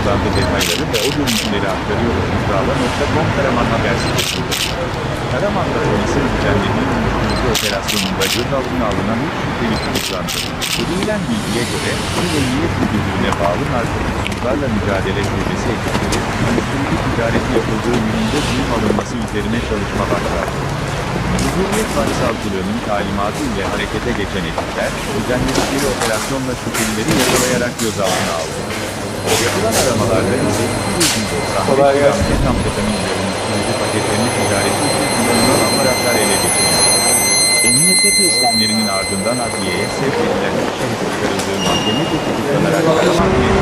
tutuklandı detayları ve o görüntüleri aktarıyoruz. İddialar.com Karaman Haber sitesinde. Karaman'da polisin düzenlediği uyuşturucu operasyonunda gözaltına alınan 3 şüpheli tutuklandı. Edinilen bilgiye göre, İl Emniyet Müdürlüğü'ne bağlı narkotiksizlerle mücadele şubesi ekipleri, uyuşturucu ticareti yapıldığı yönünde büyük alınması üzerine çalışma başlattı. Cumhuriyet Başsavcılığı'nın talimatı ile harekete geçen ekipler, düzenledikleri operasyonla şüphelileri yakalayarak gözaltına aldı. Yapılan aramalarda ise 295 Kolay gelsin. ve uyuşturucu paketlerini ticareti için kullanılan aparatlar ele geçirildi. Emniyete işlemlerinin ardından adliyeye sevk edilen kişi çıkarıldığı mahkemece tutuklanarak Emniyet